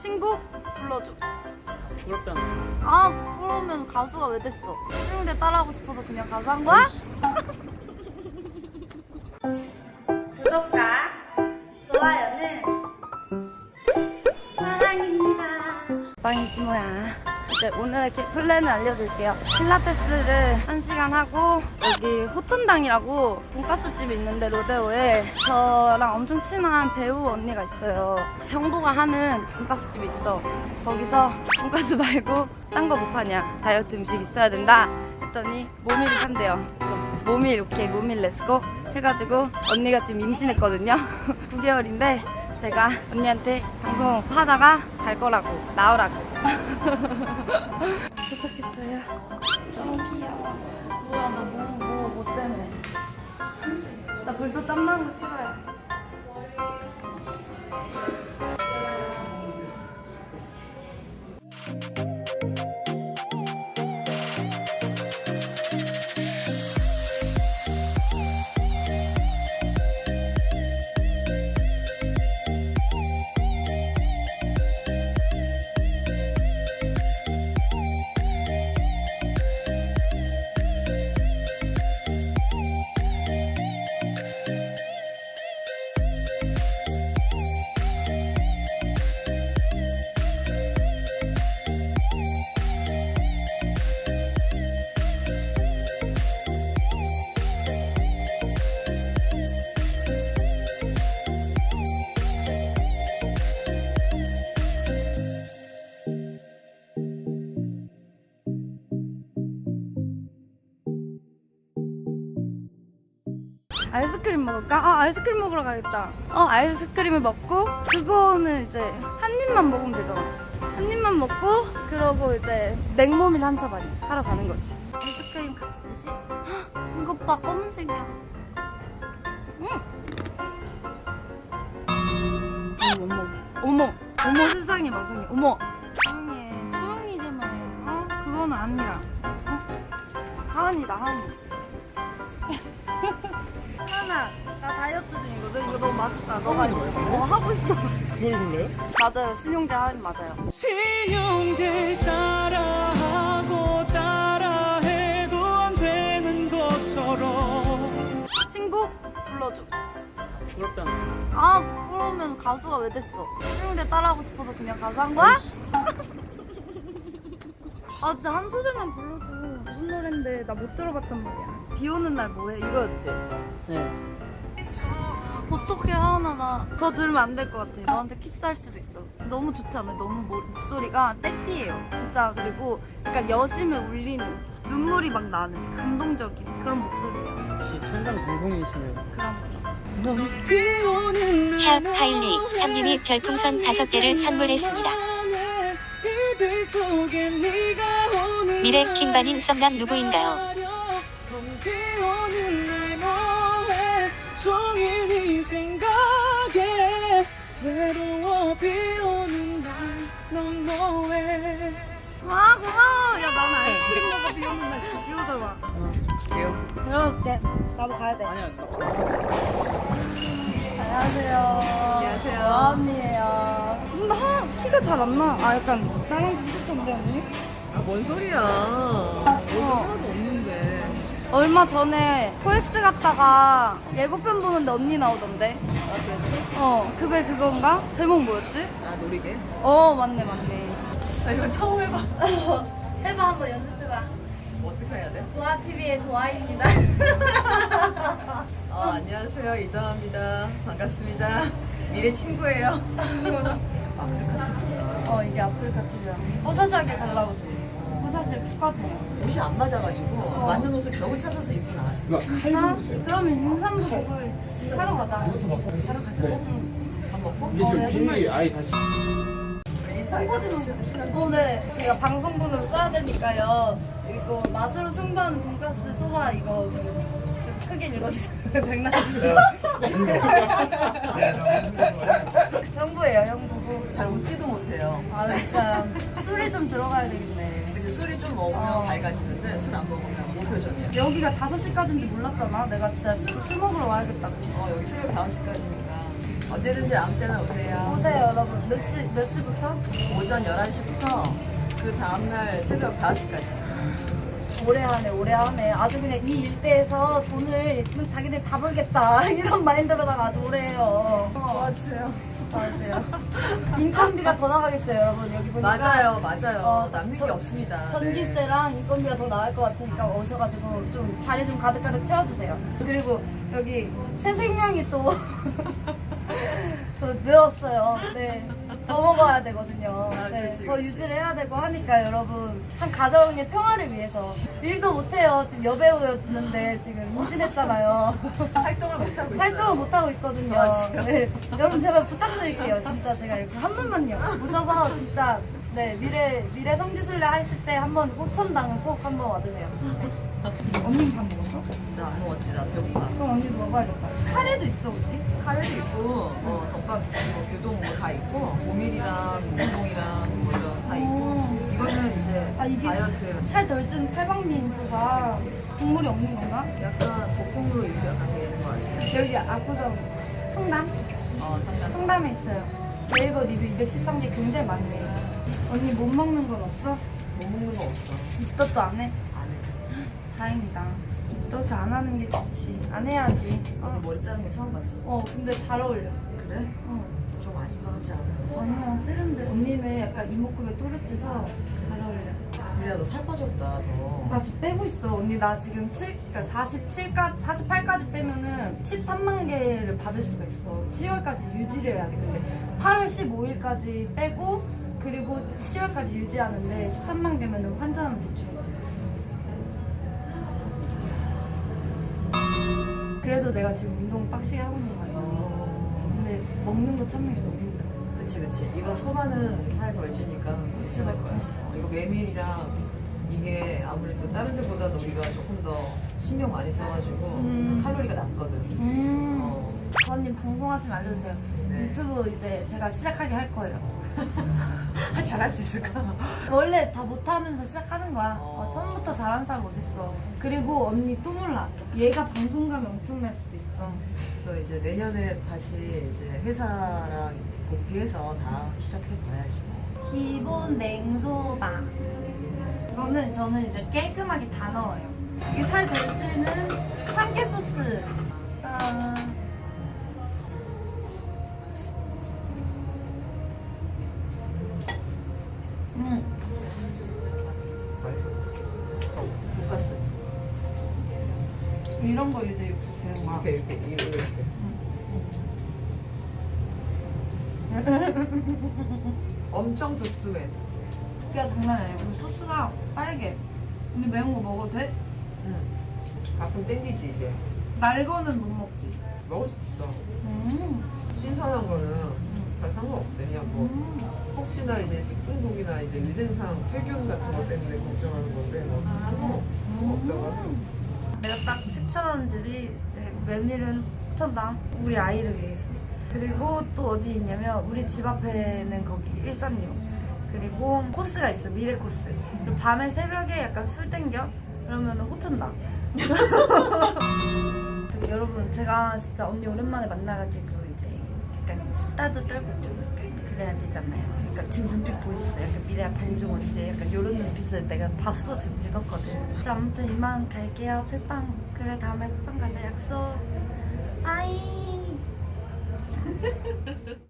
신곡 불러줘. 부럽잖아. 아 그러면 가수가 왜 됐어? 수영대 따라하고 싶어서 그냥 가수 한 거야? 구독과 좋아요는 빵이지 뭐야. 이제 오늘의 게- 플랜을 알려드릴게요. 필라테스를 1시간 하고 여기 호촌당이라고 돈가스집이 있는데 로데오에 저랑 엄청 친한 배우 언니가 있어요. 형부가 하는 돈가스집이 있어. 거기서 돈가스 말고 딴 거 못 파냐. 다이어트 음식 있어야 된다. 했더니 모밀을 판대요. 모밀 오케이 모밀 렛츠고 해가지고 언니가 지금 임신했거든요. 9개월인데 제가 언니한테 방송 하다가 갈 거라고 나오라고. 도착했어요. 너무 귀여워. 뭐야 너뭐뭐 뭐 때문에? 나 벌써 땀 나는 거 싫어 아이스크림 먹을까? 아 아이스크림 먹으러 가겠다 어 아이스크림을 먹고 그거는 이제 한 입만 먹으면 되잖아 한 입만 먹고 그러고 이제 냉모밀 한 사발이 하러 가는 거지 아이스크림 같이 드시 헉, 이것 봐 검은색이야 음. 어머 어머 어머 어머 세상에 마상에 어머 조용히 해 조용히 좀 해. 어? 그건 아니라 어? 하은이다 하은이 하나 나 다이어트 중이거든. 이거 너무 맛있다. 너가 이거 어, 하고 있어? 그걸 골라요? 맞아요. 신용재 하은이 맞아요. 신용재 따라 하고 따라 해도 안 되는 것처럼. 신곡 불러줘. 부럽잖아. 아 그러면 가수가 왜 됐어? 신용재 따라하고 싶어서 그냥 가수 한 거야? 아 진짜 한 소절만 불러줘. 무슨 노랜데 나 못 들어봤단 말이야 비 오는 날 뭐해 이거였지? 네. 어떻게 하나 나 더 들으면 안 될 것 같아. 너한테 키스할 수도 있어. 너무 좋지 않아요? 너무 모- 목소리가 땡띠예요. 진짜 그리고 약간 여심을 울리는 눈물이 막 나는 감동적인 그런 목소리예요. 역시 천상 공성이시네요. 그런 거. 샵 하일리 삼님이 별풍선 5개를 선물했습니다. 이별 속에 네가 오는 미래 킹반인 썸남 누구인가요? 비 오는 날넌 뭐해 와 고마워. 야 나는 아이스크림 먹어 비 오는 날 진짜 비 오잖아. 어, 게요 들어갈게. 나도 가야 돼. 아니야 안녕하세요. 안녕하세요. 언니예요. 근데 하 티가 잘 안 나. 아 약간 나랑 비슷한데 언니? 아, 뭔 소리야. 얼굴 하나도 없는데. 얼마 전에 코엑스 갔다가 예고편 보는데 언니 나오던데. 아, 그랬어? 어, 그게 그건가? 제목 뭐였지? 아, 노리게? 어, 맞네, 맞네. 나 이거 처음 해봐. 해봐, 한번 연습해봐. 어떻게 해야 돼? 도아TV의 도아입니다. 아, 안녕하세요. 이다입니다 반갑습니다. 미래 친구예요. 아, 그래, 같은 어, 이게 아프리카 TV야. 뽀샤시하게 잘 나오지. 뽀샤시를 피거든요. 옷이 안 맞아가지고 어. 맞는 옷을 겨우 찾아서 입고 나왔어. 나? 그러면 임산부 복을 사러 가자. 사러 가자. 밥 먹고? 이게 지금 어, 비닐이 아예 다시 인사해. 홍보지만. 어, 네. 제가 방송분으로 써야 되니까요. 이거 맛으로 승부하는 돈가스 소바 이거 좀, 좀 크게 읽어주세요. 장난이에요. 형부예요, 형부고. 잘 웃지도 못해요. 아, 그러니까 술이 좀 들어가야 되겠네. 술이 좀 먹으면 어. 밝아지는데 술 안 먹으면 무표정이야. 여기가 5시까지인지 몰랐잖아. 내가 진짜 술 먹으러 와야겠다고. 어, 여기 새벽 5시까지니까. 언제든지 아무 때나 오세요. 오세요 여러분 몇 시 몇 시부터? 오전 11시부터 그 다음날 새벽 5시까지. 오래 하네 오래 하네 아주 그냥 이 일대에서 돈을 자기들 다 벌겠다 이런 마인드로다가 아주 오래 해요 어, 도와주세요. 맞아요 인건비가 더 나가겠어요 여러분 여기 보니까 맞아요, 맞아요. 어, 남는 게 전- 없습니다. 네. 전기세랑 인건비가 더 나을 것 같으니까 오셔가지고 좀 자리 좀 가득가득 채워주세요. 그리고 여기 새 생명이 또, 또 늘었어요. 네. 더 먹어야 되거든요. 아, 네. 그치, 더 그치. 유지를 해야 되고 하니까 여러분. 한 가정의 평화를 위해서. 일도 못해요. 지금 여배우였는데 지금 임신했잖아요. 활동을 못하고 있어요. 활동을 못하고 있거든요. 도와주세요. 네. 여러분 제발 부탁드릴게요. 진짜 제가 이렇게 한 번만요. 오셔서 진짜 네 미래 미래 성지순례 하실 때 한번 호천당은 꼭 한번 와주세요. 언니 밥 먹었어? 나안 먹었지, 나 배고파. 그럼 언니도 먹어야겠다. 카레도 있어 우리? 카레도 있고, 어, 덮밥, 뭐, 교동 뭐다 있고, 오밀이랑, 우동이랑, 뭐 이런 다 있고. 오. 이거는 이제 아 이게 다이어트. 살덜 찐 팔방미인소가 그치, 국물이 없는 건가? 약간 볶음으로 이렇게 약간 되는 거 같아요. 여기 압구정 청담? 어, 상당. 청담에 있어요. 네이버 리뷰 213개 굉장히 많네. 언니 못 먹는 건 없어? 못 먹는 거 없어. 입덧도 안 해? 안 해. 다행이다. 입덧을 안 하는 게 좋지. 안 해야지. 오늘 어, 머리 자른 거 처음 봤지? 어 근데 잘 어울려. 그래? 어. 좀 아직까지 않아. 아니야 세련돼. 언니는 약간 이목구비가 또렷해서 잘 어울려. 미리야, 너 살 빠졌다, 너. 나 지금 빼고 있어. 언니 나 지금 7, 그러니까 47까지, 48까지 빼면은 13만 개를 받을 수가 있어. 10월까지 유지를 해야 돼. 근데 8월 15일까지 빼고 그리고 10월까지 유지하는데 13만 개면은 환전하면 대충. 그래서 내가 지금 운동 빡시게 하고 있는 거 아니야. 어. 근데 먹는 거 참는 게 너무 힘들어. 그치, 그치. 이거 소바는 살덜 찌니까 괜찮을. 거야. 어, 이거 메밀이랑 이게 아무래도 다른 데보다는 우리가 조금 더 신경 많이 써가지고 음. 칼로리가 낮거든. 음. 어. 언님 방송하시면 알려주세요. 네. 유튜브 이제 제가 시작하게 할 거예요. 아, 잘할 수 있을까? 원래 다 못하면서 시작하는 거야. 어. 어, 처음부터 잘하는 사람 어딨어. 그리고 언니 또 몰라. 얘가 방송감이 엄청날 수도 있어. 그래서 이제 내년에 다시 이제 회사랑 이제 복귀해서 다 시작해 봐야지 뭐. 기본 냉소바. 이거는 저는 이제 깔끔하게 다 넣어요. 이게 살 덜찌는 참깨 소스. 짠. 돈가스. 이런 거 이제 이렇게 되는 거야. 이렇게, 이렇게, 이렇게. 이렇게. 엄청 두툼해. 야 장난 아니야. 우리 소스가 빨개. 언니 매운 거 먹어도 돼? 응. 가끔 땡기지, 이제. 날 거는 못 먹지. 먹을 수 있어. 음. 신선한 거는 다 상관없대. 그냥 뭐, 음. 혹시나 이제 식중독이나 이제 위생상 세균 같은 것 때문에 걱정하는 건데, 뭐, 상관없, 상관없다고 내가 딱 추천하는 집이 이제 메밀은 추천당 우리 아이를 위해서. 그리고 또 어디 있냐면 우리 집 앞에는 거기 136. 그리고 코스가 있어 미래 코스. 그리고 밤에 새벽에 약간 술 땡겨 그러면 호천당. 여러분 제가 진짜 언니 오랜만에 만나가지고 이제 약간 수다도 떨고 좀 약간 그래야 되잖아요. 그러니까 지금 눈빛 보이시죠? 약간 미래야 반중 언제 약간 이런 눈빛을 내가 봤어 지금 읽었거든. 그래서 아무튼 이만 갈게요. 팩빵. 그래 다음에 팩빵 가자 약속. 아이.